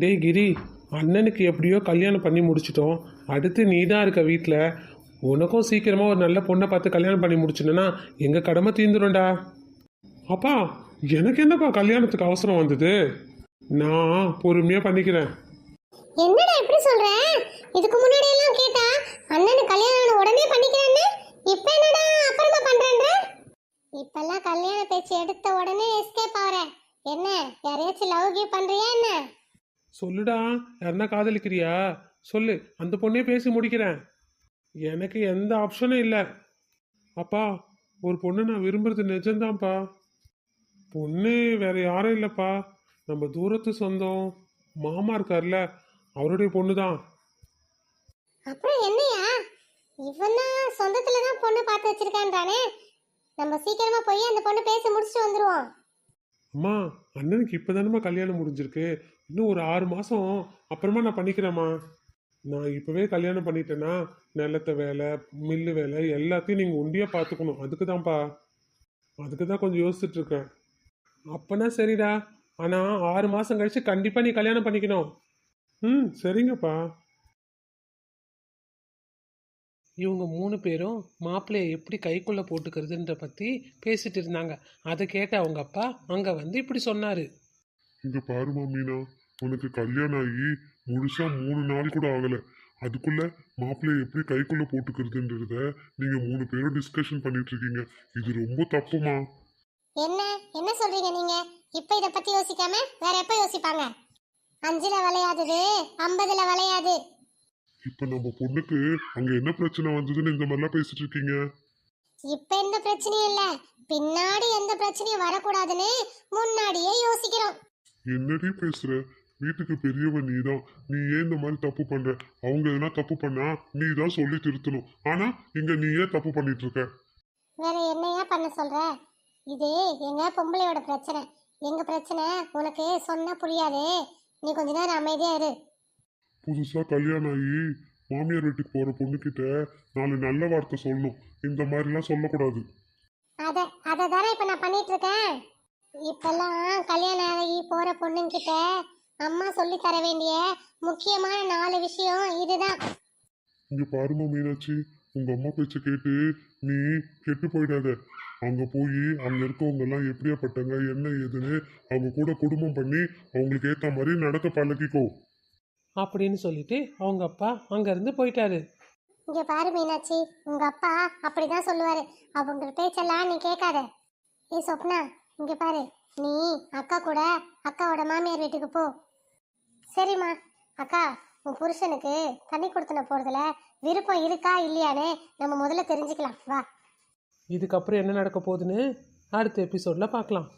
டேய் கிரி அண்ணனுக்கு எப்படியோ கல்யாணம் பண்ணி முடிச்சிட்டோம். அடுத்து நீ தான் இருக்க வீட்டில் உனக்கும் சீக்கிரமாக ஒரு நல்ல பொண்ணை பார்த்து கல்யாணம் பண்ணி முடிச்சினா எங்கள் கடமை தீர்ந்துடும்டா அப்பா எனக்கு என்னப்பா கல்யாணத்துக்கு அவசரம் வந்தது? நான் பொறுமையாக பண்ணிக்கிறேன். என்னடா இப்படி சொல்ற? இதுக்கு முன்னாடி எல்லாம் கேட்டா அண்ணனு கல்யாணம் உடனே பண்ணிக்கிறேன்னு? இப்ப என்னடா அப்புறமா பண்றேன்ற? இப்பெல்லாம் கல்யாண பேச்சு எடுத்த உடனே எஸ்கேப் ஆவற என்ன யாரையாச்சும் லவ் கிவ் பண்றியா என்ன? சொல்லுடா யாருன்னா காதலிக்கிறியா? சொல்லு அந்த பொண்ணே பேசி முடிக்கிறேன். எனக்கு எந்த ஆப்ஷனும் இல்லை. அப்பா ஒரு பொண்ணு நான் விரும்புறது நிஜம்தான்ப்பா. பொண்ணு வேற யாரும் இல்லைப்பா. நம்ம தூரத்து சொந்தம் மாமா இருக்கார்ல அவருடைய பொண்ணு தான் அப்புறம் என்னையா? இவனா சொந்தத்துல தான் பொண்ணு பார்த்து வச்சிருக்கான்றானே. நம்ம சீக்கிரமா போய் அந்த பொண்ணு பேசி முடிச்சுட்டு வந்துருவோம். அம்மா அண்ணனுக்கு இப்போ தானம்மா கல்யாணம் முடிஞ்சிருக்கு. இன்னும் ஒரு ஆறு மாதம் அப்புறமா நான் பண்ணிக்கிறேம்மா. நான் இப்போவே கல்யாணம் பண்ணிட்டேன்னா நிலத்த வேலை மில்லு வேலை எல்லாத்தையும் நீங்கள் ஒண்டியாக பார்த்துக்கணும் அதுக்கு தான்ப்பா அதுக்கு தான் கொஞ்சம் யோசிச்சுட்ருக்கேன். அப்போனா சரிடா. ஆனால் ஆறு மாதம் கழிச்சு கண்டிப்பாக நீ கல்யாணம் பண்ணிக்கணும். ம் சரிங்கப்பா. இவங்க மூணு பேரும் மாப்பிள்ளையை எப்படி கைக்குள்ளே போட்டுக்கிறதுன்ற பற்றி பேசிட்டு இருந்தாங்க. அதை கேட்ட அவங்க அப்பா அங்கே வந்து இப்படி சொன்னார். இங்க பாருமா மீனா உனக்கு கல்யாணம் ஆகி முழுசா மூணு நாள் கூட ஆகல. அதுக்குள்ள மாப்பிள்ளைய எப்படி கைக்குள்ள போட்டுக்கிறதுன்றத நீங்க மூணு பேரும் டிஸ்கஷன் பண்ணிட்டு இருக்கீங்க. இது ரொம்ப தப்புமா? என்ன? என்ன சொல்றீங்க நீங்க? இப்ப இத பத்தி யோசிக்காம வேற எப்ப யோசிப்பாங்க? அஞ்சுல விளையாதுது ஐம்பதுல விளையாது. இப்ப நம்ம பொண்ணுக்கு அங்க என்ன பிரச்சனை வந்ததுன்னு இந்த மாதிரிலாம் பேசிட்டு இருக்கீங்க? இப்ப எந்த பிரச்சனையும் இல்ல. பின்னாடி எந்த பிரச்சனையும் வரக்கூடாதுன்னு முன்னாடியே யோசிக்கிறோம். என்னடி பேசுற? வீட்டுக்கு பெரியவன் நீதான். நீ ஏன் இந்த மாதிரி தப்பு பண்ற? அவங்க எதனா தப்பு பண்ணா நீ தான் சொல்லி திருத்தணும். ஆனா இங்க நீ ஏன் தப்பு பண்ணிட்டு இருக்க? வேற என்னையா பண்ண சொல்ற? இது எங்க பொம்பளையோட பிரச்சனை. எங்க பிரச்சனை? உனக்கு சொன்னா புரியாது. நீ கொஞ்ச நேரம் அமைதியா இரு. புதுசா கல்யாணம் ஆகி மாமியார் வீட்டுக்கு போற பொண்ணுகிட்ட நாலு நல்ல வார்த்தை சொல்லணும். இந்த மாதிரிலாம் சொல்லக்கூடாது. அத அதை தானே இப்ப நான் பண்ணிட்டு இருக்கேன் இப்பெல்லாம் கல்யாணம் ஆகி போற பொண்ணுங்கிட்ட அம்மா சொல்லி தர வேண்டிய முக்கியமான நாலு விஷயம் இதுதான். இங்க பாருமா மீனாட்சி உங்க அம்மா பேச்ச கேட்டு நீ கெட்டு போயிடாத. அங்க போய் அங்க இருக்கவங்க எல்லாம் எப்படியாப்பட்டங்க என்ன ஏதுன்னு அவங்க கூட குடும்பம் பண்ணி அவங்களுக்கு ஏத்த மாதிரி நடக்க பழகிக்கோ. அப்படின்னு சொல்லிட்டு அவங்க அப்பா அங்கேருந்து போயிட்டாரு. இங்க பாரு மீனாட்சி உங்க அப்பா அப்படிதான் சொல்லுவாரு. அவங்க பேச்செல்லாம் நீ கேட்காத. ஏ சொப்னா இங்க பாரு நீ அக்கா கூட அக்காவோட மாமியார் வீட்டுக்கு போ. சரிம்மா அக்கா உன் புருஷனுக்கு தண்ணி கொடுத்துன போறதுல விருப்பம் இருக்கா இல்லையான்னு நம்ம முதல்ல தெரிஞ்சுக்கலாம். வா. இதுக்கப்புறம் என்ன நடக்க போகுதுன்னு அடுத்த எபிசோடில் பார்க்கலாம்.